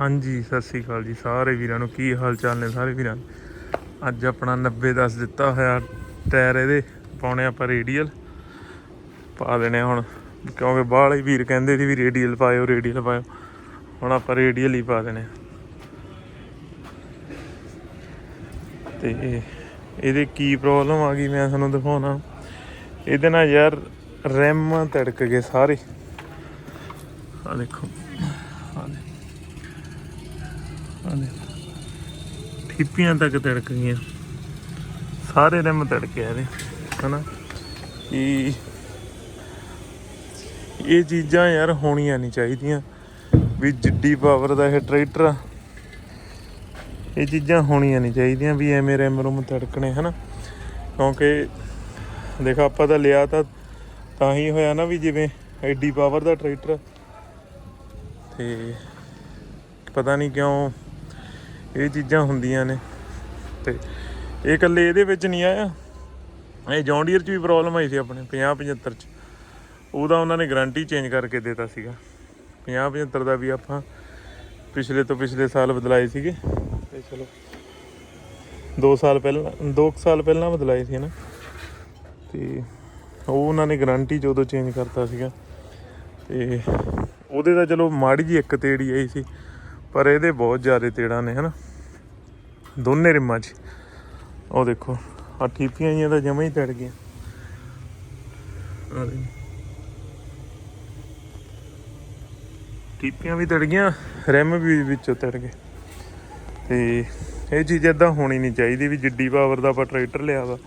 ਹਾਂਜੀ, ਸਤਿ ਸ੍ਰੀ ਅਕਾਲ ਜੀ ਸਾਰੇ ਵੀਰਾਂ ਨੂੰ। ਕੀ ਹਾਲ ਚਾਲ ਨੇ ਸਾਰੇ ਵੀਰਾਂ? ਦੇ? ਅੱਜ ਆਪਣਾ 90 ਦੱਸ ਦਿੱਤਾ ਹੋਇਆ ਟਾਇਰ ਇਹਦੇ, ਪਾਉਣੇ ਆਪਾਂ ਰੇਡੀਅਲ। ਪਾ ਦੇਣੇ ਹੁਣ, ਕਿਉਂਕਿ ਬਾਹਲੇ ਵੀਰ ਕਹਿੰਦੇ ਸੀ ਵੀ ਰੇਡੀਅਲ ਪਾਇਓ ਰੇਡੀਅਲ ਪਾਇਓ। ਹੁਣ ਆਪਾਂ ਰੇਡੀਅਲ ਹੀ ਪਾ ਦੇਣੇ। ਆ। ਤੇ ਇਹਦੇ ਕੀ ਪ੍ਰੋਬਲਮ ਆ ਗਈ ਮੈਂ ਤੁਹਾਨੂੰ ਦਿਖਾਉਣਾ। ਇਹਦੇ ਨਾਲ ਯਾਰ ਰੈਮ ਤੜਕ ਗਏ ਸਾਰੇ। ਆ ਦੇਖੋ ਆ ਦੇ ਆ ਦੇ ਠੀਪੀਆਂ ਤੱਕ ਤੜਕ ਗਈਆਂ। ਸਾਰੇ ਰੈਮ ਤੜਕੇ ਆ ਇਹਦੇ, ਹਨਾ? ਕਿ ਇਹ ਚੀਜ਼ਾਂ ਯਾਰ ਹੋਣੀਆਂ ਨਹੀਂ ਚਾਹੀਦੀਆਂ। ਵੀ ਜਿੱਡੀ ਪਾਵਰ ਦਾ ਇਹ ਟਰੈਕਟਰ ਆ, ਇਹ ਚੀਜ਼ਾਂ ਹੋਣੀਆਂ ਨਹੀਂ ਚਾਹੀਦੀਆਂ ਵੀ ਐਵੇਂ ਰੈਮ ਰੁਮ ਤੜਕਣੇ, ਹਨਾ? ਕਿਉਂਕਿ ਦੇਖੋ, ਆਪਾਂ ਤਾਂ ਲਿਆ ਤਾਂ ਤਾਂ ਹੀ ਹੋਇਆ ਨਾ ਵੀ ਜਿਵੇਂ ਐਡੀ ਪਾਵਰ ਦਾ ਟਰੈਕਟਰ ਤੇ ਪਤਾ ਨਹੀਂ ਕਿਉਂ ਇਹ ਚੀਜ਼ਾਂ ਹੁੰਦੀਆਂ ਨੇ। ਤੇ ਇਹ ਇਕੱਲੇ ਇਹਦੇ ਵਿੱਚ ਨਹੀਂ ਆਇਆ। ਇਹ ਜੌਂਡੀਅਰ 'ਚ ਵੀ ਪ੍ਰੋਬਲਮ ਆਈ ਸੀ ਆਪਣੇ 50 75 'ਚ। ਉਹਦਾ ਉਹਨਾਂ ਨੇ ਗਾਰੰਟੀ ਚੇਂਜ ਕਰਕੇ ਦਿੱਤਾ ਸੀਗਾ। 50 75 ਦਾ ਵੀ ਆਪਾਂ ਪਿਛਲੇ ਤੋਂ ਪਿਛਲੇ ਸਾਲ ਬਦਲਾਏ ਸੀਗੇ। ਤੇ ਚਲੋ 2 ਸਾਲ ਪਹਿਲਾਂ 2 ਸਾਲ ਪਹਿਲਾਂ ਬਦਲਾਏ ਸੀ ਨਾ ਤੇ ਉਹ ਉਹਨਾਂ ਨੇ ਗਾਰੰਟੀ 'ਚ ਉਦੋਂ ਚੇਂਜ ਕਰਤਾ ਸੀਗਾ। ਤੇ ਉਹਦੇ ਤਾਂ ਚਲੋ ਮਾੜੀ ਜੀ ਇੱਕ ਤੇੜੀ ਆਈ ਸੀ। ਪਰ ਇਹਦੇ ਬਹੁਤ ਜ਼ਿਆਦਾ ਤੇੜਾਂ ਨੇ, ਹਨਾ? ਦੋਨੇ ਰਿਮਾਂ 'ਚ। ਉਹ ਦੇਖੋ ਆ ਠੀਪੀਆਂ ਜੀਆਂ ਤਾਂ ਜਮਾਂ ਹੀ ਤੜ ਗਈਆਂ। ਆਹ ਦੇਖੋ। ਠੀਪੀਆਂ ਵੀ ਤੜ ਗਈਆਂ, ਰਿਮ ਵੀ ਵਿੱਚੋਂ ਤੜ ਗਏ। ਤੇ ਇਹ ਚੀਜ਼ ਏਦਾਂ ਹੋਣੀ ਨਹੀਂ ਚਾਹੀਦੀ ਵੀ ਜਿੱਡੀ ਪਾਵਰ ਦਾ ਆਪਾਂ ਟਰੈਕਟਰ ਲਿਆ ਵਾ।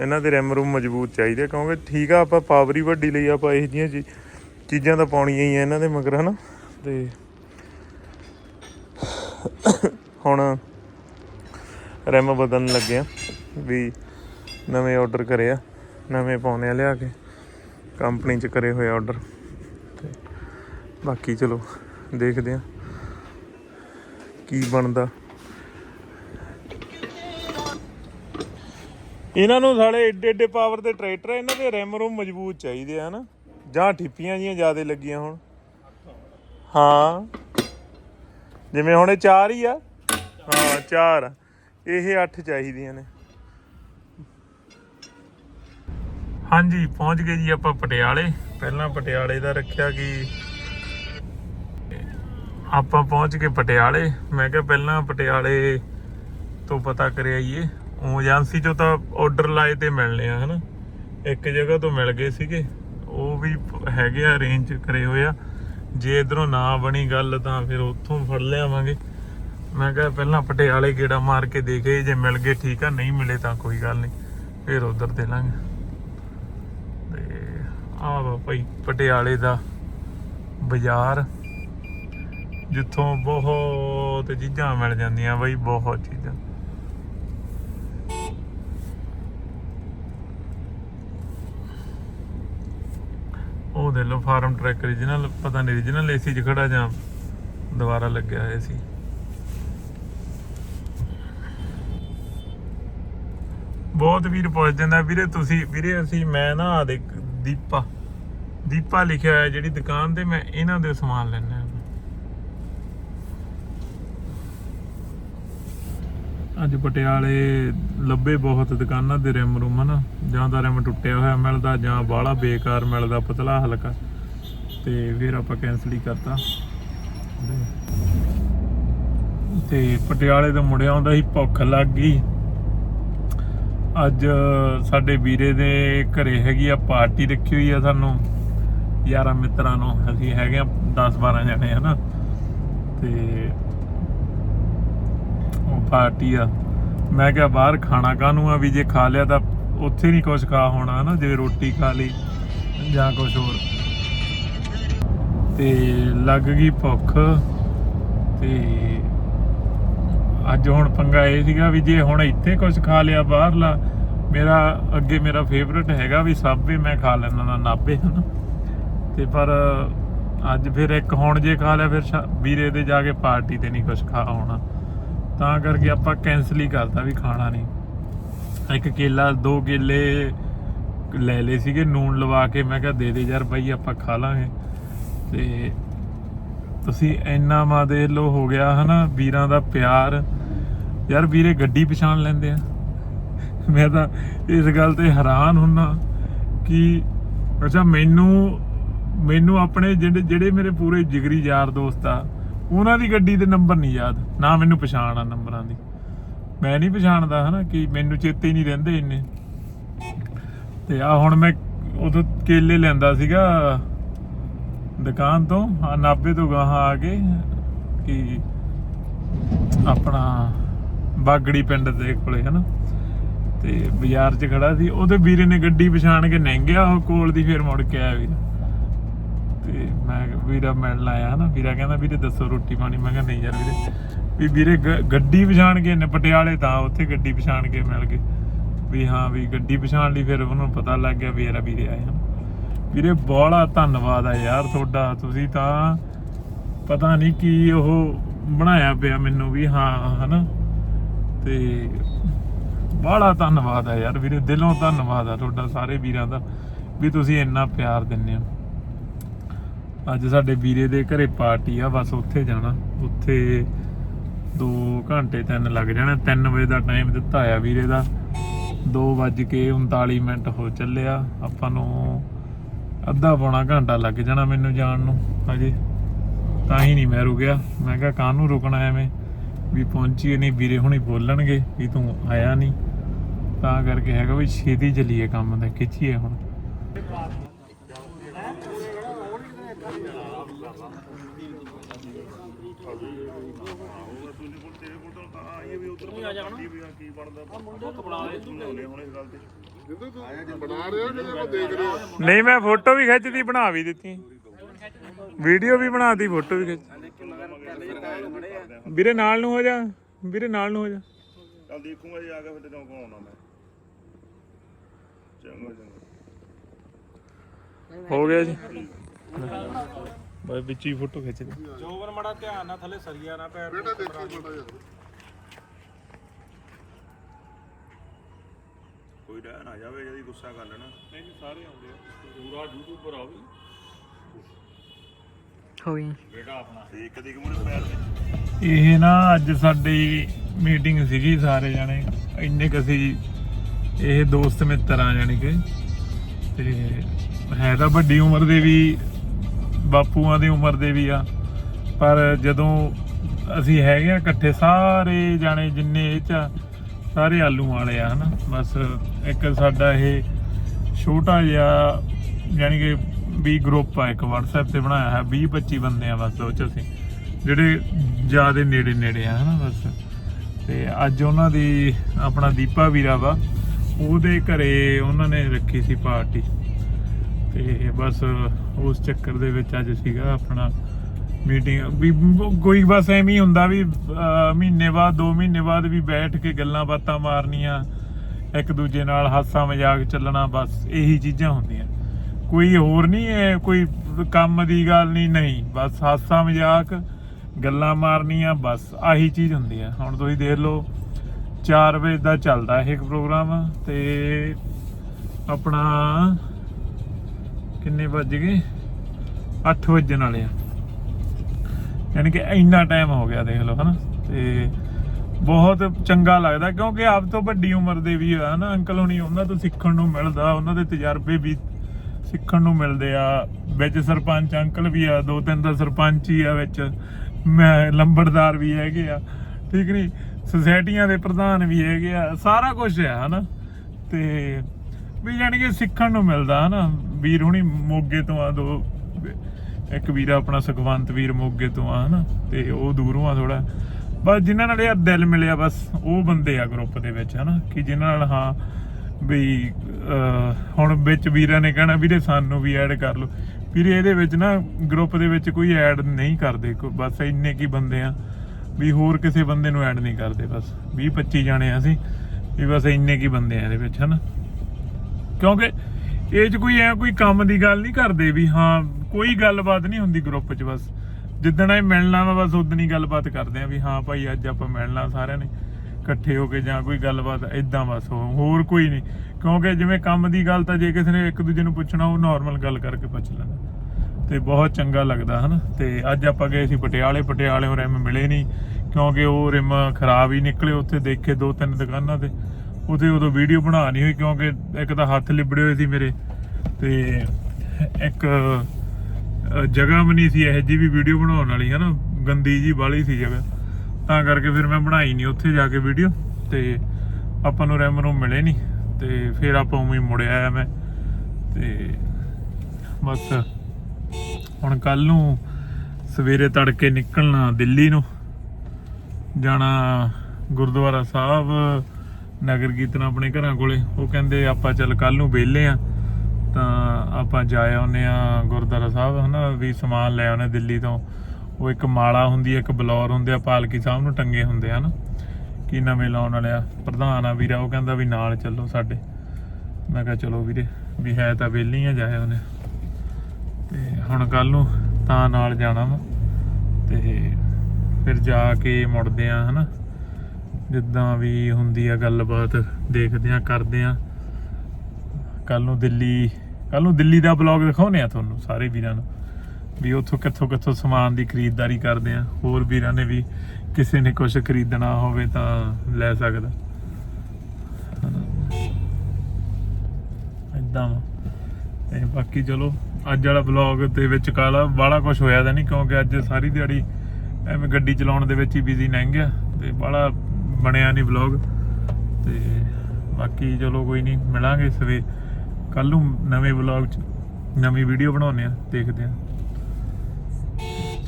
ਇਹਨਾਂ ਦੇ ਰਿਮ ਰੂਮ ਮਜ਼ਬੂਤ ਚਾਹੀਦੇ ਕਿਉਂਕਿ ਠੀਕ ਆ, ਆਪਾਂ ਪਾਵਰ ਹੀ ਵੱਡੀ ਲਈ ਆਪਾਂ ਇਹ ਜਿਹੀਆਂ ਚੀ- ਚੀਜ਼ਾਂ ਤਾਂ ਪਾਉਣੀਆਂ ਹੀ ਆ ਇਹਨਾਂ ਦੇ ਮਗਰ, ਹਨਾ? ਤੇ ਹੁਣ ਰਿਮ ਬਦਲਣ ਲੱਗਿਆ ਵੀ ਨਵੇਂ ਆਰਡਰ ਕਰਿਆ ਨਵੇਂ ਪਾਉਣੇ ਆ ਲਿਆ ਕੇ ਕੰਪਨੀ ਚ ਕਰੇ ਹੋਏ ਆਰਡਰ ਤੇ ਬਾਕੀ ਚਲੋ, ਦੇਖਦੇ ਆ ਕੀ ਬਣਦਾ। ਇਹਨਾਂ ਨੂੰ ਸਾਲੇ ਏਡੇ ਏਡੇ ਪਾਵਰ ਦੇ ਟਰੈਕਟਰ ਇਹਨਾਂ ਦੇ ਰਿਮ ਰੂਮ ਮਜ਼ਬੂਤ ਚਾਹੀਦੇ ਆ, ਹਨਾ। ਜਾਂ ਠਿੱਪੀਆਂ ਜੀਆਂ ਜ਼ਿਆਦਾ ਲੱਗੀਆਂ ਹੁਣ। ਹਾਂ। ਜਿਵੇਂ ਹੁਣ ਇਹ ਚਾਰ ਹੀ ਆ। ਹਾਂ, ਚਾਰ। ਇਹ 8 ਚਾਹੀਦੀਆਂ ਨੇ। ਹਾਂਜੀ, ਪਹੁੰਚ ਗਏ ਜੀ ਆਪਾਂ ਪਟਿਆਲੇ। ਪਹਿਲਾਂ ਪਟਿਆਲੇ ਦਾ ਰੱਖਿਆ ਕਿ ਆਪਾਂ ਪਹੁੰਚ ਕੇ ਪਟਿਆਲੇ। ਮੈਂ ਕਿਹਾ ਪਹਿਲਾਂ ਪਟਿਆਲੇ ਤੋਂ ਪਤਾ ਕਰਿਆ ਆਈਏ ਉਹ ਏਜੰਸੀ ਚੋਂ ਤਾਂ ਆਰਡਰ ਲਾਏ ਤੇ ਮਿਲਨੇ ਆ, ਹਨਾ। ਇੱਕ ਜਗ੍ਹਾ ਤੋਂ ਮਿਲ ਗਏ ਸੀਗੇ। ਉਹ ਵੀ ਹੈਗੇ ਆ ਅਰੇਂਜ ਕਰੇ ਹੋਏ ਆ। ਜੇ ਇਧਰੋਂ ਨਾ ਬਣੀ ਗੱਲ ਤਾਂ ਫਿਰ ਉੱਥੋਂ ਫੜ ਲਿਆਵਾਂਗੇ। ਮੈਂ ਕਿਹਾ ਪਹਿਲਾਂ ਪਟਿਆਲੇ ਗੇੜਾ ਮਾਰ ਕੇ ਦੇਖੇ, ਜੇ ਮਿਲ ਗਏ ਠੀਕ ਆ, ਨਹੀਂ ਮਿਲੇ ਤਾਂ ਕੋਈ ਗੱਲ ਨਹੀਂ, ਫਿਰ ਉਧਰ ਦੇ ਲਾਂਗੇ। ਤੇ ਆਹ ਵਾ ਭਾਈ ਪਟਿਆਲੇ ਦਾ ਬਾਜ਼ਾਰ, ਜਿੱਥੋਂ ਬਹੁਤ ਚੀਜ਼ਾਂ ਮਿਲ ਜਾਂਦੀਆਂ ਬਈ, ਬਹੁਤ ਚੀਜ਼ਾਂ। ਉਹ ਦੇ ਫਾਰਮ ਟਰੈਕ origignal ਪਤਾ ਨਹੀਂ origignal ਏਸੀ 'ਚ ਖੜਾ ਜਾਂ ਦੁਬਾਰਾ ਲੱਗਿਆ ਹੋਇਆ ਸੀ। ਬਹੁਤ ਵੀਰ ਪੁੱਛ ਜਾਂਦਾ ਵੀਰੇ ਤੁਸੀਂ, ਵੀਰੇ ਅਸੀਂ, ਮੈਂ ਨਾ ਆਹ ਦੇਖ, ਦੀਪਾ। ਦੀਪਾ ਲਿਖਿਆ ਹੋਇਆ ਜਿਹੜੀ ਦੁਕਾਨ ਤੇ ਮੈਂ ਇਹਨਾਂ ਦੇ ਸਮਾਨ ਲੈਣਾ ਅੱਜ ਪਟਿਆਲੇ ਲੱਭੇ ਬਹੁਤ ਦੁਕਾਨਾਂ ਦੇ ਰਿਮ ਰੂਮ, ਹਨਾ? ਜਾਂ ਤਾਂ ਰਿਮ ਟੁੱਟਿਆ ਹੋਇਆ ਮਿਲਦਾ, ਜਾਂ ਬਾਹਲਾ ਬੇਕਾਰ ਮਿਲਦਾ, ਪਤਲਾ ਹਲਕਾ। ਤੇ ਫਿਰ ਆਪਾਂ ਕੈਨਸਲ ਹੀ ਕਰਤਾ। ਤੇ- ਪਟਿਆਲੇ ਤੋਂ ਮੁੜਿਆ ਆਉਂਦਾ ਸੀ ਭੁੱਖ ਲੱਗ ਗਈ। ਅੱਜ ਸਾਡੇ ਵੀਰੇ ਦੇ ਘਰੇ ਹੈਗੀ ਆ ਪਾਰਟੀ ਰੱਖੀ ਹੋਈ ਆ ਸਾਨੂੰ। ਯਾਰਾਂ ਮਿੱਤਰਾਂ ਨੂੰ, ਅਸੀਂ ਹੈਗੇ ਆ 10 12 ਜਣੇ, ਹਨਾ? ਤੇ ਉਹ ਪਾਰਟੀ ਆ। ਮੈਂ ਕਿਹਾ ਬਾਹਰ ਖਾਣਾ ਕਾਹਨੂੰ ਆ ਵੀ ਜੇ ਖਾ ਲਿਆ ਤਾਂ ਉੱਥੇ ਨਹੀਂ ਕੁਝ ਖਾ ਹੋਣਾ ਨਾ ਜਿਵੇਂ ਰੋਟੀ ਖਾ ਲਈ ਜਾਂ ਕੁਝ ਹੋਰ। ਤੇ ਲੱਗ ਗਈ ਭੁੱਖ। ਤੇ ਅੱਜ ਹੁਣ ਪੰਗਾ ਇਹ ਸੀਗਾ ਵੀ ਜੇ ਹੁਣ ਇੱਥੇ ਕੁਝ ਖਾ ਲਿਆ ਬਾਹਰਲਾ, ਮੇਰਾ ਅੱਗੇ ਮੇਰਾ ਫੇਵਰਟ ਹੈਗਾ ਵੀ ਸਭ ਮੈਂ ਖਾ ਲੈਣਾ ਨਾ ਨਾਬੇ ਹਨਾ? ਤੇ ਪਰ ਅੱਜ ਫਿਰ ਇੱਕ ਹੁਣ ਜੇ ਖਾ ਲਿਆ, ਫਿਰ ਵੀਰੇ ਦੇ ਜਾ ਕੇ ਪਾਰਟੀ ਤੇ ਨਹੀਂ ਕੁਝ ਖਾ ਹੋਣਾ। ਤਾਂ ਕਰਕੇ ਆਪਾਂ ਕੈਨਸਲ ਹੀ ਕਰਤਾ ਵੀ ਖਾਣਾ ਨਹੀਂ। ਇੱਕ ਕੇਲਾ, ਦੋ ਕੇਲੇ ਲੈ ਲਏ ਸੀਗੇ ਨੂਨ ਲਵਾ ਕੇ। ਮੈਂ ਕਿਹਾ ਦੇ ਦੇ ਯਾਰ ਬਾਈ, ਆਪਾਂ ਖਾ ਲਾਂਗੇ। ਤੇ ਤੁਸੀਂ ਇੰਨਾ ਮਾ ਦੇ ਲੋ ਹੋ ਗਿਆ ਹਨਾ, ਵੀਰਾਂ ਦਾ ਪਿਆਰ। ਯਾਰ ਵੀਰੇ ਗੱਡੀ ਪਛਾਣ ਲੈਂਦੇ ਆ। ਮੈਂ ਤਾਂ ਇਸ ਗੱਲ ਤੇ ਹੈਰਾਨ ਹੁੰਨਾ ਕਿ ਅੱਛਾ, ਮੈਨੂੰ ਮੈਨੂੰ ਆਪਣੇ ਜਿਹੜੇ ਜਿਹੜੇ ਮੇਰੇ ਪੂਰੇ ਜਿਗਰੀ ਯਾਰ ਦੋਸਤ ਆ ਉਹਨਾਂ ਦੀ ਗੱਡੀ ਦੇ ਨੰਬਰ ਨਹੀਂ ਯਾਦ, ਨਾ ਮੈਨੂੰ ਪਛਾਣ ਆ ਨੰਬਰਾਂ ਦੀ। ਮੈਂ ਨਹੀਂ ਪਛਾਣਦਾ ਹਨਾ ਕਿ ਮੈਨੂੰ ਚੇਤੇ ਹੀ ਨਹੀਂ ਰਹਿੰਦੇ ਇੰਨੇ। ਤੇ ਆ ਹੁਣ ਮੈਂ ਉਦੋਂ ਕੇਲੇ ਲੈਂਦਾ ਸੀਗਾ ਦੁਕਾਨ ਤੋਂ, ਆ ਨਾਭੇ ਤੋਂ ਗਾਹਾਂ ਆ ਕੇ ਕਿ ਆਪਣਾ ਬਾਗੜੀ ਪਿੰਡ ਦੇ ਕੋਲੇ ਹਨਾ। ਤੇ ਬਾਜ਼ਾਰ 'ਚ ਖੜਾ ਸੀ, ਉਹਦੇ ਵੀਰੇ ਨੇ ਗੱਡੀ ਪਛਾਣ ਕੇ ਨੰਗਿਆ ਉਹ ਕੋਲ ਦੀ ਫਿਰ ਮੁੜ ਕੇ ਆਇਆ ਵੀਰ ਤੇ ਮੈਂ ਵੀਰਾ ਮਿਲਣ ਆਇਆ ਨਾ ਵੀਰਾ ਕਹਿੰਦਾ ਵੀਰੇ ਦੱਸੋ ਰੋਟੀ ਪਾਣੀ, ਮੈਂ ਕਿਹਾ ਨਹੀਂ ਯਾਰ ਵੀਰੇ। ਵੀ ਵੀਰੇ ਗ- ਗੱਡੀ ਪਛਾਣ ਕੇ ਨੇ ਪਟਿਆਲੇ ਤਾਂ ਉੱਥੇ ਗੱਡੀ ਪਛਾਣ ਕੇ ਮਿਲ ਗਏ। ਵੀ ਹਾਂ ਵੀ ਗੱਡੀ ਪਛਾਣ ਲਈ ਫਿਰ ਉਹਨੂੰ ਪਤਾ ਲੱਗ ਗਿਆ ਵੀ ਯਾਰ ਵੀਰੇ ਆਏ ਹਨ। ਵੀਰੇ ਬੜਾ ਧੰਨਵਾਦ ਆ ਯਾਰ ਤੁਹਾਡਾ, ਤੁਸੀਂ ਤਾਂ ਪਤਾ ਨਹੀਂ ਕੀ ਉਹ ਬਣਾਇਆ ਪਿਆ ਮੈਨੂੰ ਵੀ, ਹਾਂ, ਹਨਾ। ਤੇ ਬੜਾ ਧੰਨਵਾਦ ਆ ਯਾਰ ਵੀਰੇ, ਦਿਲੋਂ ਧੰਨਵਾਦ ਆ ਤੁਹਾਡਾ ਸਾਰੇ ਵੀਰਾਂ ਦਾ, ਵੀ ਤੁਸੀਂ ਇੰਨਾ ਪਿਆਰ ਦਿੰਦੇ ਹੋ। ਅੱਜ ਸਾਡੇ ਵੀਰੇ ਦੇ ਘਰੇ ਪਾਰਟੀ ਆ, ਬਸ ਉੱਥੇ ਜਾਣਾ। ਉੱਥੇ 2 ਘੰਟੇ 3 ਲੱਗ ਜਾਣਾ 3 ਵਜੇ ਦਾ ਟਾਈਮ ਦਿੱਤਾ ਆ ਵੀਰੇ ਦਾ। 2:39 ਮਿੰਟ ਹੋ ਚੱਲਿਆ। ਆਪਾਂ ਨੂੰ ਅੱਧਾ ਪੌਣਾ ਘੰਟਾ ਲੱਗ ਜਾਣਾ ਮੈਨੂੰ ਜਾਣ ਨੂੰ, ਹਜੇ। ਤਾਂ ਹੀ ਨਹੀਂ ਮੈਂ ਰੁਕਿਆ। ਮੈਂ ਕਿਹਾ, ਕਾਹਨੂੰ ਰੁਕਣਾ ਐਵੇਂ? ਵੀ ਪਹੁੰਚੀਏ ਨਹੀਂ, ਵੀਰੇ ਹੁਣੀ ਬੋਲਣਗੇ ਵੀ ਤੂੰ ਆਇਆ ਨਹੀਂ। ਤਾਂ ਕਰਕੇ ਹੈਗਾ ਵੀ ਛੇਤੀ ਚੱਲੀਏ ਕੰਮ ਤੇ, ਖਿੱਚੀਏ ਹੁਣ। ਬਣਾ ਰਹੇ ਹੋ ਕਿ ਜਾਂ ਦੇਖ ਰਹੇ? ਹੋ ਨਹੀਂ ਮੈਂ ਫੋਟੋ ਵੀ ਖਿੱਚਦੀ ਬਣਾ ਵੀ ਦਿੱਤੀ। ਵੀਡੀਓ ਵੀ ਬਣਾਤੀ ਫੋਟੋ ਵੀ ਖਿੱਚ ਵੀਰੇ ਨਾਲ ਨੂੰ ਹੋ ਜਾ ਵੀਰੇ ਨਾਲ ਨੂੰ ਹੋ ਜਾ। ਚੱਲ ਦੇਖੂੰਗਾ ਜੀ ਆ ਕੇ ਫਿਰ ਤੈਨੂੰ ਆਉਣਾ ਮੈਂ। ਚੰਗਾ ਚੰਗਾ। ਹੋ ਗਿਆ ਜੀ। ਬਾਈ ਵਿੱਚ ਹੀ ਫੋਟੋ ਖਿੱਚ ਦੇ ਜੋਬਨ ਮੜਾ ਧਿਆਨ ਨਾਲ ਥੱਲੇ ਸਰੀਆ ਨਾ ਪੈਰ ਬੇਟਾ ਦੇਖੀ ਬੜਾ ਯਾਰ। ਕੋਈ ਰਹਿ ਨਾ ਜਾਵੇ ਜਦੀ ਗੁੱਸਾ ਕਰ ਲੈਣਾ। ਨਹੀਂ ਸਾਰੇ ਆਉਂਦੇ ਆ। ਪੂਰਾ ਯੂਟਿਊਬਰ ਆ ਵੀ। ਹੋਈ ਤੇ ਇੱਕ ਦੀ ਮੂਰੇ ਪੈਰ ਵਿੱਚ। ਇਹ ਨਾ ਅੱਜ ਸਾਡੀ ਮੀਟਿੰਗ ਸੀਗੀ ਸਾਰੇ ਜਾਣੇ। ਇੰਨੇ ਕੁ ਅਸੀਂ ਇਹ ਦੋਸਤ ਮਿੱਤਰ ਆ ਜਾਣੀ ਕਿ। ਤੇ ਹੈ ਤਾਂ ਵੱਡੀ ਉਮਰ ਦੇ ਵੀ ਬਾਪੂਆਂ ਦੀ ਉਮਰ ਦੇ ਵੀ ਆ। ਪਰ ਜਦੋਂ ਅਸੀਂ ਹੈਗੇ ਆ ਇਕੱਠੇ ਸਾਰੇ ਜਾਣੇ ਜਿੰਨੇ ਇਹ ਚ ਆ, ਸਾਰੇ ਆਲੂ ਵਾਲੇ ਆ, ਹਨਾ? ਬਸ ਇੱਕ ਸਾਡਾ ਇਹ ਛੋਟਾ ਜਿਹਾ ਯਾਨੀ ਕਿ ਵੀ ਗਰੁੱਪ ਆ, ਇੱਕ WhatsApp ਤੇ ਬਣਾਇਆ ਹੈ 20 25 ਬੰਦੇ ਆ ਬਸ ਉਹ ਚ ਅਸੀਂ। ਜਿਹੜੇ ਜਿਆਦੇ ਨੇੜੇ ਨੇੜੇ ਆ, ਹਨਾ? ਬਸ। ਤੇ ਅੱਜ ਉਹਨਾਂ ਦੀ, ਆਪਣਾ ਦੀਪਾ ਵੀਰਾ ਵਾ, ਉਹਦੇ ਘਰੇ ਉਹਨਾਂ ਨੇ ਰੱਖੀ ਸੀ ਪਾਰਟੀ। ਤੇ ਬਸ ਉਸ ਚੱਕਰ ਦੇ ਵਿੱਚ ਅੱਜ ਸੀਗਾ ਆਪਣਾ ਮੀਟਿੰਗ ਵੀ ਕੋਈ ਬਸ ਐਵੇਂ ਹੀ ਹੁੰਦਾ ਵੀ ਮਹੀਨੇ ਬਾਅਦ 2 ਮਹੀਨੇ ਬਾਅਦ ਵੀ ਬੈਠ ਕੇ ਗੱਲਾਂ ਬਾਤਾਂ ਮਾਰਨੀਆਂ, ਇੱਕ ਦੂਜੇ ਨਾਲ ਹਾਸਾ ਮਜ਼ਾਕ ਚੱਲਣਾ, ਬਸ ਇਹੀ ਚੀਜ਼ਾਂ ਹੁੰਦੀਆਂ। ਕੋਈ ਹੋਰ ਨਹੀਂ ਹੈ, ਕੋਈ ਕੰਮ ਦੀ ਗੱਲ ਨਹੀਂ ਨਹੀਂ। ਬਸ ਹਾਸਾ ਮਜ਼ਾਕ, ਗੱਲਾਂ ਮਾਰਨੀਆਂ, ਬਸ ਆਹੀ ਚੀਜ਼ ਹੁੰਦੀ ਹੈ ਹੁਣ ਤੁਸੀਂ ਦੇਖ ਲਓ 4 ਵਜੇ ਦਾ ਚੱਲਦਾ ਇਹ ਪ੍ਰੋਗਰਾਮ ਤੇ ਆਪਣਾ ਕਿੰਨੇ ਵੱਜ ਗਏ? 8 ਵਜਣ ਵਾਲੇ ਆ। ਯਾਨੀ ਕਿ ਇੰਨਾ ਟਾਈਮ ਹੋ ਗਿਆ ਦੇਖ ਲਓ, ਹਨਾ? ਤੇ ਬਹੁਤ ਚੰਗਾ ਲੱਗਦਾ, ਕਿਉਂਕਿ ਆਪ ਤੋਂ ਵੱਡੀ ਉਮਰ ਦੇ ਵੀ ਆ ਨਾ ਅੰਕਲ ਹੁਣੀ, ਉਹਨਾਂ ਤੋਂ ਸਿੱਖਣ ਨੂੰ ਮਿਲਦਾ, ਉਹਨਾਂ ਦੇ ਤਜਰਬੇ ਵੀ ਸਿੱਖਣ ਨੂੰ ਮਿਲਦੇ ਆ। ਵਿੱਚ ਸਰਪੰਚ ਅੰਕਲ ਵੀ ਆ, ਦੋ ਤਿੰਨ ਦਾ ਸਰਪੰਚ ਹੀ ਆ ਵਿੱਚ। ਮੈਂ ਲੰਬੜਦਾਰ ਵੀ ਹੈਗੇ ਆ, ਠੀਕ ਨਹੀਂ ਸੁਸਾਇਟੀਆਂ ਦੇ ਪ੍ਰਧਾਨ ਵੀ ਹੈਗੇ ਆ, ਸਾਰਾ ਕੁਝ ਆ, ਹਨਾ? ਤੇ ਵੀ ਜਾਣੀ ਕਿ ਸਿੱਖਣ ਨੂੰ ਮਿਲਦਾ, ਹਨਾ? ਵੀਰ ਹੁਣੀ ਮੋਗੇ ਤੋਂ ਆ, ਦੋ ਇੱਕ ਵੀਰ ਆਪਣਾ ਸੁਖਵੰਤ ਵੀਰ ਮੋਗੇ ਤੋਂ ਆ, ਹਨਾ? ਤੇ ਉਹ ਦੂਰੋਂ ਆ ਥੋੜਾ ਬਸ ਜਿਨ੍ਹਾਂ ਨਾਲ ਇਹ ਦਿਲ ਮਿਲਿਆ, ਬਸ ਉਹ ਬੰਦੇ ਆ ਗਰੁੱਪ ਦੇ ਵਿੱਚ, ਹਨਾ? ਕਿ ਜਿਨ੍ਹਾਂ ਨਾਲ ਹਾਂ ਵੀ ਹੁਣ ਵਿੱਚ ਵੀਰਾਂ ਨੇ ਕਹਿਣਾ, ਵੀਰੇ ਸਾਨੂੰ ਵੀ ਐਡ ਕਰ ਲਓ। ਵੀਰੇ, ਇਹਦੇ ਵਿੱਚ ਨਾ ਗਰੁੱਪ ਦੇ ਵਿੱਚ ਕੋਈ ਐਡ ਨਹੀਂ ਕਰਦੇ ਬਸ ਇੰਨੇ ਕੀ ਬੰਦੇ ਆ ਵੀ ਹੋਰ ਕਿਸੇ ਬੰਦੇ ਨੂੰ ਐਡ ਨਹੀਂ ਕਰਦੇ, ਬਸ। 20 25 ਜਾਣੇ ਆ ਅਸੀਂ, ਵੀ ਬਸ ਇੰਨੇ ਕੀ ਬੰਦੇ ਆ ਇਹਦੇ ਵਿੱਚ, ਹਨਾ? ਕਿਉਂਕਿ ਇਹ ਚ ਕੋਈ ਐ ਕੋਈ ਕੰਮ ਦੀ ਗੱਲ ਨਹੀਂ ਕਰਦੇ ਵੀ ਹਾਂ ਕੋਈ ਗੱਲਬਾਤ ਨਹੀਂ ਹੁੰਦੀ ਗਰੁੱਪ 'ਚ ਬਸ। ਜਿੱਦਣ ਇਹ ਮਿਲਣਾ ਵਾ ਬਸ ਉਦੋਂ ਹੀ ਗੱਲਬਾਤ ਕਰਦੇ ਆ ਵੀ ਹਾਂ ਭਾਈ, ਅੱਜ ਆਪਾਂ ਮਿਲਣਾ ਸਾਰਿਆਂ ਨੇ, ਇਕੱਠੇ ਹੋ ਕੇ ਜਾਂ ਕੋਈ ਗੱਲਬਾਤ ਇਦਾਂ ਬਸ ਹੋ- ਹੋਰ ਕੋਈ ਨਹੀਂ। ਕਿਉਂਕਿ ਜਿਵੇਂ ਕੰਮ ਦੀ ਗੱਲ ਤਾਂ ਜੇ ਕਿਸੇ ਨੇ ਇੱਕ ਦੂਜੇ ਨੂੰ ਪੁੱਛਣਾ, ਉਹ ਨਾਰਮਲ ਗੱਲ ਕਰਕੇ ਪੁੱਛ ਲੈਂਦਾ। ਤੇ ਬਹੁਤ ਚੰਗਾ ਲੱਗਦਾ, ਹਨਾ? ਤੇ ਅੱਜ ਆਪਾਂ ਗਏ ਸੀ ਪਟਿਆਲੇ ਪਟਿਆਲੇ ਉਹ ਰਿਮ ਮਿਲੇ ਨਹੀਂ, ਕਿਉਂਕਿ ਉਹ ਰਿਮ ਖਰਾਬ ਹੀ ਨਿਕਲੇ ਉੱਥੇ, ਦੇਖੇ ਦੋ ਤਿੰਨ ਦੁਕਾਨਾਂ ਤੇ। ਉਹਦੇ ਉਦੋਂ ਵੀਡੀਓ ਬਣਾ ਨਹੀਂ ਹੋਈ, ਕਿਉਂਕਿ ਇੱਕ ਤਾਂ ਹੱਥ ਲਿਬੜੇ ਹੋਏ ਸੀ ਮੇਰੇ, ਤੇ ਇੱਕ ਜਗ੍ਹਾ ਵੀ ਨਹੀਂ ਸੀ ਇਹ ਜੀ ਵੀ ਵੀਡੀਓ ਬਣਾਉਣ ਵਾਲੀ ਹੈ ਨਾ ਗੰਦੀ ਜੀ ਵਾਲੀ ਸੀ ਜਗ੍ਹਾ। ਤਾਂ ਕਰਕੇ ਫਿਰ ਮੈਂ ਬਣਾਈ ਨਹੀਂ ਉੱਥੇ ਜਾ ਕੇ ਵੀਡੀਓ ਤੇ ਆਪਾਂ ਨੂੰ ਰੈਮ ਨੂੰ ਮਿਲੇ ਨਹੀਂ, ਤੇ ਫਿਰ ਆਪਾਂ ਉਵੇਂ ਹੀ ਮੁੜਿਆ ਆਇਆ ਮੈਂ। ਤੇ ਬਸ, ਹੁਣ ਕੱਲ ਨੂੰ ਸਵੇਰੇ ਤੜਕੇ ਨਿਕਲਣਾ ਦਿੱਲੀ ਨੂੰ। ਜਾਣਾ ਗੁਰਦੁਆਰਾ ਸਾਹਿਬ, ਨਗਰ ਕੀਰਤਨ ਆਪਣੇ ਘਰਾਂ ਕੋਲੇ। ਉਹ ਕਹਿੰਦੇ ਆਪਾਂ ਚੱਲ ਕੱਲ ਨੂੰ ਵਿਹਲੇ ਆ। ਆਪਾਂ ਜਾ ਆਉਨੇ ਆ ਗੁਰਦੁਆਰਾ ਸਾਹਿਬ, ਹਨਾ, ਵੀ ਸਮਾਨ ਲੈ ਆਉਨੇ ਦਿੱਲੀ ਤੋਂ। ਉਹ ਇੱਕ ਮਾਲਾ ਹੁੰਦੀ ਹੈ, ਇੱਕ ਬਲੌਰ ਹੁੰਦੇ ਆ, ਪਾਲਕੀ ਸਾਹਿਬ ਨੂੰ ਟੰਗੇ ਹੁੰਦੇ ਹਨ। ਕੀ ਨਵੇਂ ਲਾਉਣ ਵਾਲੇ ਆ? ਪ੍ਰਧਾਨ ਆ ਵੀਰਾ, ਉਹ ਕਹਿੰਦਾ ਵੀ ਨਾਲ ਚੱਲੋ ਸਾਡੇ। ਮੈਂ ਕਿਹਾ ਚਲੋ ਵੀਰੇ, ਵੀ ਹੈ ਤਾਂ ਵਿਹਲੇ ਆ, ਜਾਏ ਉਹਨੇ ਤੇ ਹੁਣ ਕੱਲ ਨੂੰ ਤਾਂ ਨਾਲ ਜਾਣਾ ਵਾ। ਤੇ ਫਿਰ ਜਾ ਕੇ ਮੁੜਦੇ ਆ ਹਨਾ। ਜਿੱਦਾਂ ਵੀ ਹੁੰਦੀ ਆ ਗੱਲਬਾਤ, ਦੇਖਦੇ ਆ ਕਰਦੇ ਆ ਕੱਲ ਨੂੰ ਦਿੱਲੀ ਕੱਲ ਨੂੰ ਦਿੱਲੀ ਦਾ ਬਲੌਗ ਦਿਖਾਉਨੇ ਆ ਤੁਹਾਨੂੰ ਸਾਰੇ ਵੀਰਾਂ ਨੂੰ। ਵੀ ਉੱਥੋਂ ਕਿੱਥੋਂ ਕਿੱਥੋਂ ਸਮਾਨ ਦੀ ਖਰੀਦਦਾਰੀ ਕਰਦੇ ਆ ਹੋਰ ਵੀਰਾਂ ਨੇ ਵੀ ਕਿਸੇ ਨੇ ਕੁਝ ਖਰੀਦਣਾ ਹੋਵੇ ਤਾਂ ਲੈ ਸਕਦਾ। ਇਦਾਂ ਤੇ ਬਾਕੀ ਚਲੋ, ਅੱਜ ਵਾਲਾ ਬਲੌਗ ਦੇ ਵਿੱਚ ਕਾਲਾ ਬਾਹਲਾ ਕੁਝ ਹੋਇਆ ਤਾਂ ਨਹੀਂ, ਕਿਉਂਕਿ ਅੱਜ ਸਾਰੀ ਦਿਹਾੜੀ ਐਵੇਂ ਗੱਡੀ ਚਲਾਉਣ ਦੇ ਵਿੱਚ ਹੀ ਬਿਜ਼ੀ ਲੰਘ ਗਿਆ ਤੇ ਬਾਹਲਾ ਬਣਿਆ ਨਹੀਂ ਬਲੌਗ ਤੇ ਬਾਕੀ ਚਲੋ ਕੋਈ ਨਹੀਂ, ਮਿਲਾਂਗੇ ਸਵੇ ਕੱਲ ਨੂੰ ਨਵੇਂ ਬਲੌਗ 'ਚ ਨਵੀਂ ਵੀਡੀਓ ਬਣਾਉਨੇ ਆ ਦੇਖਦੇ ਆ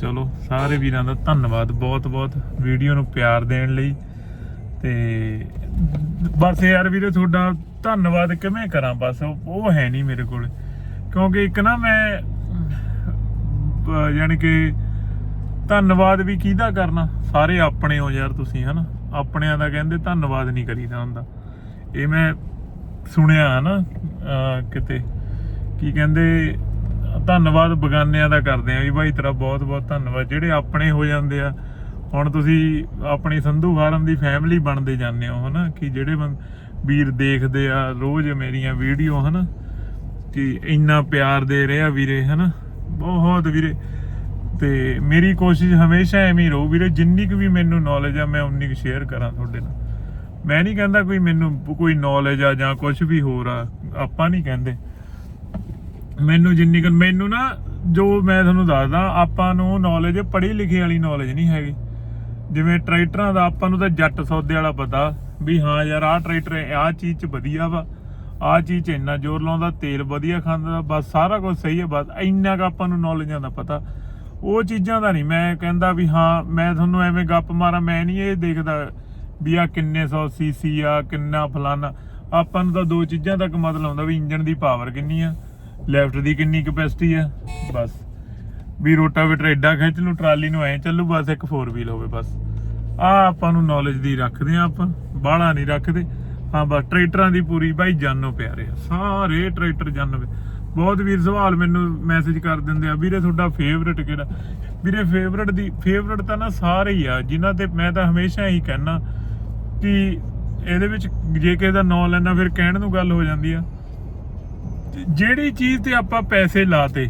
ਚਲੋ, ਸਾਰੇ ਵੀਰਾਂ ਦਾ ਧੰਨਵਾਦ ਬਹੁਤ ਬਹੁਤ ਵੀਡੀਓ ਨੂੰ ਪਿਆਰ ਦੇਣ ਲਈ। ਤੇ ਬਸ ਯਾਰ ਵੀਰੇ, ਤੁਹਾਡਾ ਧੰਨਵਾਦ ਕਿਵੇਂ ਕਰਾਂ? ਬਸ ਉਹ ਹੈ ਨਹੀਂ ਮੇਰੇ ਕੋਲ। ਕਿਉਂਕਿ ਇੱਕ ਨਾ ਮੈਂ, ਅਹ, ਯਾਨੀ ਕਿ ਧੰਨਵਾਦ ਵੀ ਕਿਹਦਾ ਕਰਨਾ? ਸਾਰੇ ਆਪਣੇ ਹੋ ਯਾਰ ਤੁਸੀਂ, ਹਨਾ? ਆਪਣਿਆਂ ਦਾ ਕਹਿੰਦੇ ਧੰਨਵਾਦ ਨਹੀਂ ਕਰੀਦਾ ਹੁੰਦਾ। ਇਹ ਮੈਂ ਸੁਣਿਆ, ਹਨਾ? ਅਹ ਕਿਤੇ। ਕੀ ਕਹਿੰਦੇ, ਧੰਨਵਾਦ ਬਗਾਨਿਆਂ ਦਾ ਕਰਦੇ ਆ ਵੀ ਭਾਈ ਤੇਰਾ ਬਹੁਤ ਬਹੁਤ ਧੰਨਵਾਦ। ਜਿਹੜੇ ਆਪਣੇ ਹੋ ਜਾਂਦੇ ਆ, ਹੁਣ ਤੁਸੀਂ ਆਪਣੀ ਸੰਧੂ ਫਾਰਮ ਦੀ ਫੈਮਿਲੀ ਬਣਦੇ ਜਾਂਦੇ ਹੋ, ਹਨਾ? ਕਿ ਜਿਹੜੇ ਬੰ- ਵੀਰ ਦੇਖਦੇ ਆ ਰੋਜ਼ ਮੇਰੀਆਂ ਵੀਡੀਓ, ਹਨਾ? ਕਿ ਇੰਨਾ ਪਿਆਰ ਦੇ ਰਿਹਾ ਵੀਰੇ, ਹਨਾ? ਬਹੁਤ ਵੀਰੇ। ਤੇ ਮੇਰੀ ਕੋਸ਼ਿਸ਼ ਹਮੇਸ਼ਾ ਐਵੇਂ ਹੀ ਰਹੂ ਵੀਰੇ, ਜਿੰਨੀ ਕੁ ਵੀ ਮੈਨੂੰ ਨੌਲੇਜ ਆ, ਮੈਂ ਉਨੀ ਕੁ ਸ਼ੇਅਰ ਕਰਾਂ ਤੁਹਾਡੇ ਨਾਲ। ਮੈਂ ਨਹੀਂ ਕਹਿੰਦਾ ਕੋਈ ਮੈਨੂੰ, ਕੋਈ ਨੌਲੇਜ ਆ ਜਾਂ ਕੁਝ ਵੀ ਹੋਰ ਆ। ਆਪਾਂ ਨਹੀਂ ਕਹਿੰਦੇ। ਮੈਨੂੰ ਜਿੰਨੀ ਕੁ ਮੈਨੂੰ ਨਾ ਜੋ ਮੈਂ ਤੁਹਾਨੂੰ ਦੱਸਦਾ, ਆਪਾਂ ਨੂੰ ਨੌਲੇਜ ਪੜ੍ਹੀ ਲਿਖੀ ਵਾਲੀ ਨੌਲੇਜ ਨਹੀਂ ਹੈਗੀ। ਜਿਵੇਂ ਟਰੈਕਟਰਾਂ ਦਾ ਆਪਾਂ ਨੂੰ ਤਾਂ ਜੱਟ ਸੌਦੇ ਵਾਲਾ ਪਤਾ ਵੀ ਹਾਂ ਯਾਰ, ਆਹ ਟਰੈਕਟਰ ਆਹ ਚੀਜ਼ 'ਚ ਵਧੀਆ ਵਾ। ਆਹ ਚੀਜ਼ 'ਚ ਇੰਨਾ ਜ਼ੋਰ ਲਾਉਂਦਾ, ਤੇਲ ਵਧੀਆ ਖਾਂਦਾ, ਬਸ ਸਾਰਾ ਕੁਝ ਸਹੀ ਹੈ, ਬਸ ਇੰਨਾ ਕੁ ਆਪਾਂ ਨੂੰ ਨੌਲੇਜਾਂ ਦਾ ਪਤਾ। ਉਹ ਚੀਜ਼ਾਂ ਦਾ ਨਹੀਂ, ਮੈਂ ਕਹਿੰਦਾ ਵੀ ਹਾਂ, ਮੈਂ ਤੁਹਾਨੂੰ ਐਵੇਂ ਗੱਪ ਮਾਰਾਂ, ਮੈਂ ਨਹੀਂ ਇਹ ਦੇਖਦਾ ਵੀ ਆ ਕਿੰਨੇ ਸੌ ਸੀਸੀ ਆ, ਕਿੰਨਾ ਫਲਾਨਾ। ਆਪਾਂ ਨੂੰ ਤਾਂ ਦੋ ਚੀਜ਼ਾਂ ਤੱਕ ਮਤਲਬ ਆਉਂਦਾ ਵੀ ਇੰਜਨ ਦੀ ਪਾਵਰ ਕਿੰਨੀ ਆ ਲੈਫਟ ਦੀ ਕਿੰਨੀ ਕਪੈਸਿਟੀ ਆ, ਬਸ। ਵੀ ਰੋਟਾਵੇਟਰ ਐਡਾ ਖਿੱਚ ਲੂ ਟਰਾਲੀ ਨੂੰ ਐ ਚੱਲੂ, ਬਸ ਇੱਕ 4 ਵੀਲ ਹੋਵੇ ਬਸ। ਆ ਆਪਾਂ ਨੂੰ ਨੌਲੇਜ ਦੀ ਰੱਖਦੇ ਆ ਆਪਾਂ, ਬਾਹਲਾ ਨਹੀਂ ਰੱਖਦੇ। ਹਾਂ ਬਸ, ਟਰੈਕਟਰਾਂ ਦੀ ਪੂਰੀ ਬਾਈ ਜਾਨੋ ਪਿਆਰੇ ਆ, ਸਾਰੇ ਟਰੈਕਟਰ ਜਾਨੋ ਬਹੁਤ ਵੀਰ ਸਵਾਲ ਮੈਨੂੰ ਮੈਸੇਜ ਕਰ ਦਿੰਦੇ ਆ, ਵੀਰੇ ਤੁਹਾਡਾ ਫੇਵਰਟ ਕਿਹੜਾ? ਵੀਰੇ ਫੇਵਰਟ ਦੀ ਫੇਵਰਟ ਤਾਂ ਨਾ ਸਾਰੇ ਹੀ ਆ, ਜਿਨ੍ਹਾਂ ਤੇ ਮੈਂ ਤਾਂ ਹਮੇਸ਼ਾ ਹੀ ਕਹਿਣਾ ਕਿ ਇਹਦੇ ਵਿੱਚ ਜੇ ਕਿਸੇ ਦਾ ਨਾਂ ਲੈਣਾ ਫਿਰ ਕਹਿਣ ਨੂੰ ਗੱਲ ਹੋ ਜਾਂਦੀ ਆ। ਜਿਹੜੀ ਚੀਜ਼ ਤੇ ਆਪਾਂ ਪੈਸੇ ਲਾਤੇ,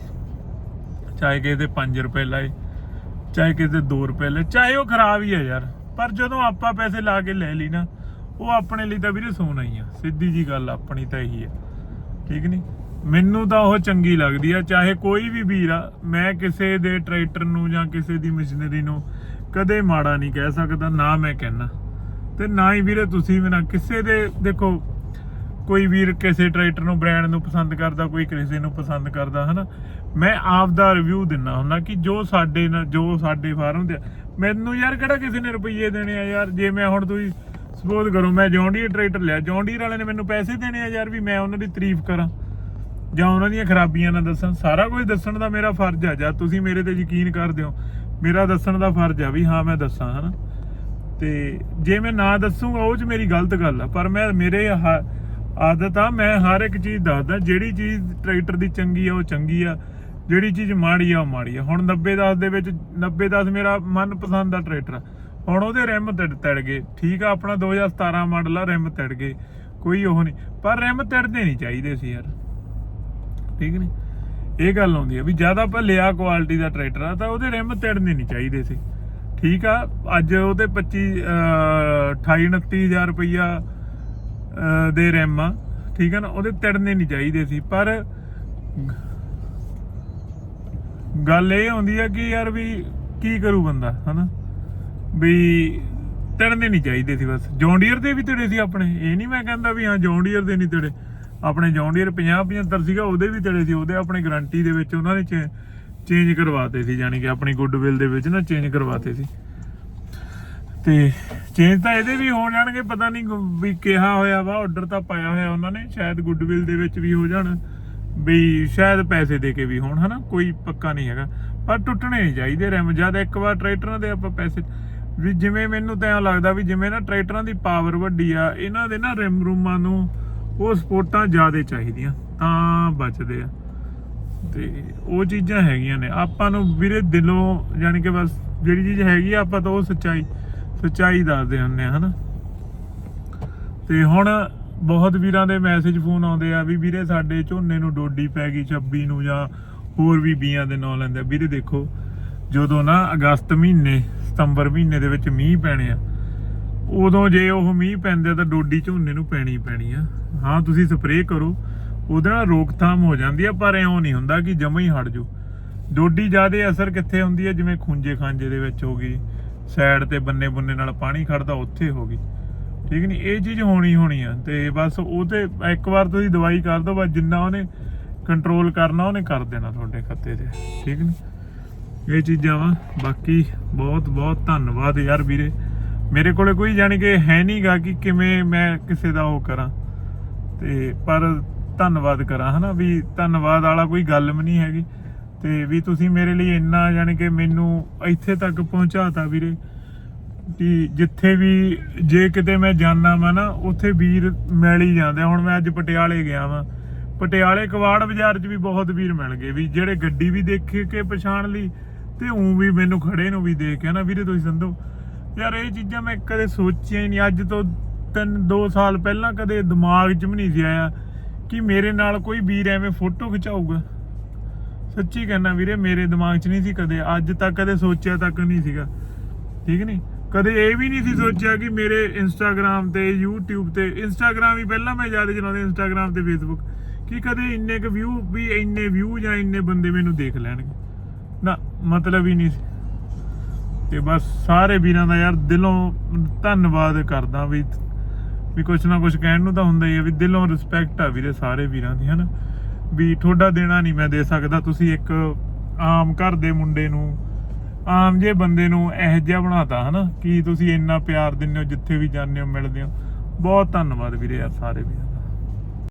ਚਾਹੇ ਕਿਸੇ ਦੇ 5 ਰੁਪਏ ਲਾਏ, ਚਾਹੇ ਕਿਸੇ ਦੇ 2 ਰੁਪਏ ਲਾਏ, ਚਾਹੇ ਉਹ ਖਰਾਬ ਹੀ ਆ ਯਾਰ, ਪਰ ਜਦੋਂ ਆਪਾਂ ਪੈਸੇ ਲਾ ਕੇ ਲੈ ਲਈ ਨਾ, ਉਹ ਆਪਣੇ ਲਈ ਤਾਂ ਵੀਰੇ ਸੋਨਾ ਹੀ ਆ। ਸਿੱਧੀ ਜੀ ਗੱਲ ਆਪਣੀ ਤਾਂ ਇਹੀ ਆ। ਠੀਕ ਨਹੀਂ ਮੈਨੂੰ ਤਾਂ ਉਹ ਚੰਗੀ ਲੱਗਦੀ ਆ, ਚਾਹੇ ਕੋਈ ਵੀ ਵੀਰ ਆ, ਮੈਂ ਕਿਸੇ ਦੇ ਟਰੈਕਟਰ ਨੂੰ ਜਾਂ ਕਿਸੇ ਦੀ ਮਸ਼ੀਨਰੀ ਨੂੰ ਕਦੇ ਮਾੜਾ ਨਹੀਂ ਕਹਿ ਸਕਦਾ, ਨਾ ਮੈਂ ਕਹਿਣਾ ਤੇ ਨਾ ਹੀ ਵੀਰੇ ਤੁਸੀਂ ਵੀ ਨਾ, ਕਿਸੇ ਦੇ, ਦੇਖੋ, ਕੋਈ ਵੀਰ ਕਿਸੇ ਟਰੈਕਟਰ ਨੂੰ ਬ੍ਰਾਂਡ ਨੂੰ ਪਸੰਦ ਕਰਦਾ, ਕੋਈ ਕਿਸੇ ਨੂੰ ਪਸੰਦ ਕਰਦਾ, ਹਨਾ? ਮੈਂ ਆਪ ਦਾ ਰਿਵਿਊ ਦਿੰਨਾ ਹੁੰਦਾ ਕਿ ਜੋ ਸਾਡੇ ਨਾਲ, ਜੋ ਸਾਡੇ ਫਾਰਮ ਦੇ ਮੈਨੂੰ ਯਾਰ ਕਿਹੜਾ ਕਿਸੇ ਨੇ ਰੁਪਈਏ ਦੇਣੇ ਆ ਯਾਰ? ਜੇ ਮੈਂ ਹੁਣ ਤੁਸੀਂ ਸਪੋਜ਼ ਕਰੋ, ਮੈਂ ਜੌਂਡੀਅਰ ਟਰੈਕਟਰ ਲਿਆ, ਜੌਂਡੀਅਰ ਵਾਲੇ ਨੇ ਮੈਨੂੰ ਪੈਸੇ ਦੇਣੇ ਆ ਯਾਰ ਵੀ ਮੈਂ ਉਹਨਾਂ ਦੀ ਤਾਰੀਫ ਕਰਾਂ। ਜਾਂ ਉਹਨਾਂ ਦੀਆਂ ਖਰਾਬੀਆਂ ਨਾ ਦੱਸਾਂ ਸਾਰਾ ਕੁਝ ਦੱਸਣ ਦਾ ਮੇਰਾ ਫਰਜ਼ ਆ, ਜਾਂ ਤੁਸੀਂ ਮੇਰੇ ਤੇ ਯਕੀਨ ਕਰਦੇ ਹੋ, ਮੇਰਾ ਦੱਸਣ ਦਾ ਫਰਜ਼ ਆ ਵੀ ਹਾਂ, ਮੈਂ ਦੱਸਾਂ, ਹਨਾ? ਤੇ ਜੇ ਮੈਂ ਨਾ ਦੱਸੂਗਾ, ਉਹ ਚ ਮੇਰੀ ਗਲਤ ਗੱਲ ਆ। ਪਰ ਮੈਂ, ਮੇਰੇ ਹ- ਆਦਤ ਆ, ਮੈਂ ਹਰ ਇੱਕ ਚੀਜ਼ ਦੱਸਦਾ। ਜਿਹੜੀ ਚੀਜ਼ ਟਰੈਕਟਰ ਦੀ ਚੰਗੀ ਆ, ਉਹ ਚੰਗੀ ਆ। ਜਿਹੜੀ ਚੀਜ਼ ਮਾੜੀ ਆ, ਉਹ ਮਾੜੀ ਆ। ਹੁਣ 90 10 ਦੇ ਵਿੱਚ 90 10 ਮੇਰਾ ਮਨਪਸੰਦ ਦਾ ਟਰੈਕਟਰ ਆ। ਹੁਣ ਉਹਦੇ ਰਿਮ ਤੜ ਤੜ ਗਏ। ਠੀਕ ਆ, ਆਪਣਾ 2017 ਮਾਡਲ ਆ, ਰਿਮ ਤੜ ਗਏ। ਕੋਈ ਉਹ ਨਹੀਂ। ਪਰ ਰਿਮ ਤੜਦੇ ਨਹੀਂ ਚਾਹੀਦੇ ਸੀ ਯਾਰ। ਠੀਕ ਨਹੀਂ? ਇਹ ਗੱਲ ਆਉਂਦੀ ਆ ਵੀ ਜ਼ਿਆਦਾ ਆਪਾਂ ਲਿਆ ਕੁਆਲਿਟੀ ਦਾ ਟਰੈਕਟਰ ਆ, ਤਾਂ ਉਹਦੇ ਰਿਮ ਤੜਨੇ ਨਹੀਂ ਚਾਹੀਦੇ ਸੀ। ਠੀਕ ਆ ਅੱਜ ਉਹਦੇ 25 ਅਹ, 28 29000 ਰੁਪਈਆ ਦੇ ਰੈਮ ਆ ਠੀਕ ਆ ਨਾ ਉਹਦੇ ਤੜਨੇ ਨਹੀਂ ਚਾਹੀਦੇ ਸੀ ਪਰ ਗੱਲ ਇਹ ਆਉਂਦੀ ਆ ਕਿ ਯਾਰ ਵੀ ਕੀ ਕਰੂ ਬੰਦਾ ਹਨਾ? ਵੀ ਤੜਨੇ ਨਹੀਂ ਚਾਹੀਦੇ ਸੀ ਬਸ ਜੌਂਡੀਅਰ ਦੇ ਵੀ ਤੜੇ ਸੀ ਆਪਣੇ ਇਹ ਨਹੀਂ ਮੈਂ ਕਹਿੰਦਾ ਵੀ ਹਾਂ ਜੌਂਡੀਅਰ ਦੇ ਨਹੀਂ ਤੜੇ ਆਪਣੇ ਜੌਂਡੀਅਰ 50 75 ਸੀਗਾ ਉਹਦੇ ਵੀ ਤੜੇ ਸੀ ਉਹਦੇ ਆਪਣੇ ਗਾਰੰਟੀ ਦੇ ਵਿੱਚ ਉਹਨਾਂ ਨੇ ਚੇਂਜ ਕਰਵਾਤੇ ਸੀ, ਯਾਨੀ ਕਿ ਆਪਣੀ ਗੁੱਡਵਿਲ ਦੇ ਵਿੱਚ ਨਾ ਚੇਂਜ ਕਰਵਾਤੇ ਸੀ। ਤੇ ਚੇਂਜ ਤਾਂ ਇਹਦੇ ਵੀ ਹੋ ਜਾਣਗੇ, ਪਤਾ ਨਹੀਂ ਵੀ ਕਿਹਾ ਹੋਇਆ ਵਾ ਆਰਡਰ ਤਾਂ ਪਾਇਆ ਹੋਇਆ ਉਹਨਾਂ ਨੇ, ਸ਼ਾਇਦ ਗੁੱਡਵਿਲ ਦੇ ਵਿੱਚ ਵੀ ਹੋ ਜਾਣ, ਵੀ ਸ਼ਾਇਦ ਪੈਸੇ ਦੇ ਕੇ ਵੀ ਹੋਣ, ਹਨਾ? ਕੋਈ ਪੱਕਾ ਨਹੀਂ ਹੈਗਾ। ਪਰ ਟੁੱਟਣੇ ਨਹੀਂ ਚਾਹੀਦੇ ਰਿਮ ਜਦ ਇੱਕ ਵਾਰ ਟਰੈਕਟਰਾਂ ਦੇ ਆਪਾਂ ਪੈਸੇ ਵੀ ਜਿਵੇਂ ਮੈਨੂੰ ਤਾਂ ਐਂ ਲੱਗਦਾ ਵੀ ਜਿਵੇਂ ਨਾ ਟਰੈਕਟਰਾਂ ਦੀ ਪਾਵਰ ਵੱਡੀ ਆ, ਇਹਨਾਂ ਦੇ ਨਾ ਰਿਮ ਰੂਮਾਂ ਨੂੰ ਉਹ ਸਪੋਰਟਾਂ ਜ਼ਿਆਦਾ ਚਾਹੀਦੀਆਂ, ਤਾਂ ਬਚਦੇ ਆ। ਤੇ ਉਹ ਚੀਜ਼ਾਂ ਹੈਗੀਆਂ ਨੇ। ਆਪਾਂ ਨੂੰ ਵੀਰੇ ਦਿਲੋਂ ਯਾਨੀ ਕਿ ਬਸ ਜਿਹੜੀ ਚੀਜ਼ ਹੈਗੀ ਆ, ਆਪਾਂ ਤਾਂ ਉਹ ਸੱਚਾਈ ਸੱਚਾਈ ਦੱਸਦੇ ਹੁੰਦੇ ਆ, ਹਨਾ। ਤੇ ਹੁਣ ਬਹੁਤ ਵੀਰਾਂ ਦੇ ਮੈਸੇਜ ਫੋਨ ਆਉਂਦੇ ਆ ਵੀ ਵੀਰੇ ਸਾਡੇ ਝੋਨੇ ਨੂੰ ਡੋਡੀ ਪੈ ਗਈ 26 ਨੂੰ ਜਾਂ ਹੋਰ ਵੀ ਬੀਆਂ ਦੇ ਨਾਂ ਲੈਂਦੇ ਵੀਰੇ ਦੇਖੋ, ਜਦੋਂ ਨਾ ਅਗਸਤ ਮਹੀਨੇ, ਸਤੰਬਰ ਮਹੀਨੇ ਦੇ ਵਿੱਚ ਮੀਂਹ ਪੈਣੇ ਆ, ਉਦੋਂ ਜੇ ਉਹ ਮੀਂਹ ਪੈਂਦੇ ਆ ਤਾਂ ਡੋਡੀ ਝੋਨੇ ਨੂੰ ਪੈਣੀ ਪੈਣੀ ਆ। ਹਾਂ, ਤੁਸੀਂ ਸਪਰੇਅ ਕਰੋ। ਉਹਦੇ ਨਾਲ ਰੋਕਥਾਮ ਹੋ ਜਾਂਦੀ ਆ, ਪਰ ਇਉਂ ਨਹੀਂ ਹੁੰਦਾ ਕਿ ਜਮਾ ਹੀ ਹਟ ਜੂ। ਡੋਡੀ ਜ਼ਿਆਦਾ ਅਸਰ ਕਿੱਥੇ ਹੁੰਦੀ ਹੈ ਜਿਵੇਂ ਖੁੰਝੇ ਖਾਂਜੇ ਦੇ ਵਿੱਚ ਹੋ ਗਈ, ਸਾਈਡ ਤੇ ਬੰਨੇ ਬੰਨੇ ਨਾਲ ਪਾਣੀ ਖੜਦਾ, ਉੱਥੇ ਹੋ ਗਈ। ਠੀਕ ਨਹੀਂ ਇਹ ਚੀਜ਼ ਹੋਣੀ ਹੋਣੀ ਆ, ਤੇ ਬਸ ਉਹ ਤੇ ਇੱਕ ਵਾਰ ਤੁਸੀਂ ਦਵਾਈ ਕਰ ਦੋ, ਬਸ ਜਿੰਨਾ ਉਹਨੇ ਕੰਟਰੋਲ ਕਰਨਾ, ਉਹਨੇ ਕਰ ਦੇਣਾ ਤੁਹਾਡੇ ਖਾਤੇ ਤੇ। ਠੀਕ ਨਹੀਂ ਇਹ ਚੀਜ਼ਾਂ ਵਾ। ਬਾਕੀ ਬਹੁਤ ਬਹੁਤ ਧੰਨਵਾਦ ਯਾਰ ਵੀਰੇ। ਮੇਰੇ ਕੋਲੇ ਕੋਈ ਜਾਣੀ ਕਿ ਹੈ ਨਹੀਂਗਾ ਕਿ ਕਿਵੇਂ ਮੈਂ ਕਿਸੇ ਦਾ ਉਹ ਕਰਾਂ। ਤੇ ਪਰ ਧੰਨਵਾਦ ਕਰਾਂ, ਹਨਾ, ਵੀ ਧੰਨਵਾਦ ਵਾਲਾ ਕੋਈ ਗੱਲ ਵੀ ਨਹੀਂ ਹੈਗੀ। ਤੇ ਵੀ ਤੁਸੀਂ ਮੇਰੇ ਲਈ ਇੰਨਾ ਜਾਣੀ ਕਿ ਮੈਨੂੰ ਇੱਥੇ ਤੱਕ ਪਹੁੰਚਾਤਾ ਵੀਰੇ ਕਿ ਜਿੱਥੇ ਵੀ ਜੇ ਕਿਤੇ ਮੈਂ ਜਾਣਾ ਵਾ ਨਾ, ਉੱਥੇ ਵੀਰ ਮਿਲ ਹੀ ਜਾਂਦੇ ਆ। ਹੁਣ ਮੈਂ ਅੱਜ ਪਟਿਆਲੇ ਗਿਆ ਵਾਂ। ਪਟਿਆਲੇ ਕਵਾੜ ਬਾਜ਼ਾਰ 'ਚ ਵੀ ਬਹੁਤ ਵੀਰ ਮਿਲ ਗਏ ਵੀ, ਜਿਹੜੇ ਗੱਡੀ ਵੀ ਦੇਖ ਕੇ ਪਛਾਣ ਲਈ, ਤੇ ਉਂ ਵੀ ਮੈਨੂੰ ਖੜੇ ਨੂੰ ਵੀ ਦੇਖ ਕੇ ਨਾ ਵੀਰੇ, ਤੁਸੀਂ ਸੰਦੋ ਯਾਰ, ਇਹ ਚੀਜ਼ਾਂ ਮੈਂ ਕਦੇ ਸੋਚੀਆਂ ਹੀ ਨਹੀਂ। ਅੱਜ ਤੋਂ ਤਿੰਨ 2 ਸਾਲ ਪਹਿਲਾਂ ਕਦੇ ਦਿਮਾਗ 'ਚ ਵੀ ਨਹੀਂ ਸੀ ਆਇਆ ਕਿ ਮੇਰੇ ਨਾਲ ਕੋਈ ਵੀਰ ਐਵੇਂ ਫੋਟੋ ਖਿਚਾਊਗਾ? ਸੱਚੀ ਕਹਿੰਦਾ ਵੀਰੇ, ਮੇਰੇ ਦਿਮਾਗ 'ਚ ਨਹੀਂ ਸੀ ਕਦੇ, ਅੱਜ ਤੱਕ ਕਦੇ ਸੋਚਿਆ ਤੱਕ ਨਹੀਂ ਸੀਗਾ। ਠੀਕ ਨਹੀਂ? ਕਦੇ ਇਹ ਵੀ ਨਹੀਂ ਸੀ ਸੋਚਿਆ ਕਿ ਮੇਰੇ ਇੰਸਟਾਗ੍ਰam ਤੇ, YouTube ਤੇ ਇੰਸਟਾਗ੍ਰam ਹੀ ਪਹਿਲਾਂ ਮੈਂ ਜ਼ਿਆਦਾ ਚਲਾਉਂਦਾ ਇੰਸਟਾਗ੍ਰam ਤੇ Facebook, ਕਿ ਕਦੇ ਇੰਨੇ ਕੁ ਵਿਊ ਵੀ ਇੰਨੇ ਵਿਊ ਜਾਂ ਇੰਨੇ ਬੰਦੇ ਮੈਨੂੰ ਦੇਖ ਲੈਣਗੇ। ਨਾ, ਮਤਲਬ ਹੀ ਨਹੀਂ ਸੀ। ਤੇ ਬਸ ਸਾਰੇ ਵੀਰਾਂ ਦਾ ਯਾਰ ਦਿਲੋਂ ਧੰਨਵਾਦ ਕਰਦਾ ਵੀ ਵੀ ਕੁਛ ਨਾ ਕੁਛ ਕਹਿਣ ਨੂੰ ਤਾਂ ਹੁੰਦਾ ਹੀ ਆ ਵੀ ਦਿਲੋਂ ਰਿਸਪੈਕਟ ਆ ਵੀਰੇ ਸਾਰੇ ਵੀਰਾਂ ਦੀ, ਹਨਾ? ਵੀ ਤੁਹਾਡਾ ਦੇਣਾ ਨਹੀਂ ਮੈਂ ਦੇ ਸਕਦਾ, ਤੁਸੀਂ ਇੱਕ ਆਮ ਘਰ ਦੇ ਮੁੰਡੇ ਨੂੰ, ਆਮ ਜੇ ਬੰਦੇ ਨੂੰ ਇਹੋ ਜਿਹਾ ਬਣਾਤਾ, ਹਨਾ? ਕਿ ਤੁਸੀਂ ਇੰਨਾ ਪਿਆਰ ਦਿੰਦੇ ਹੋ, ਜਿੱਥੇ ਵੀ ਜਾਂਦੇ ਹੋ, ਮਿਲਦੇ ਹੋ। ਬਹੁਤ ਧੰਨਵਾਦ ਵੀਰੇ ਯਾਰ ਸਾਰੇ ਵੀਰਾਂ ਦਾ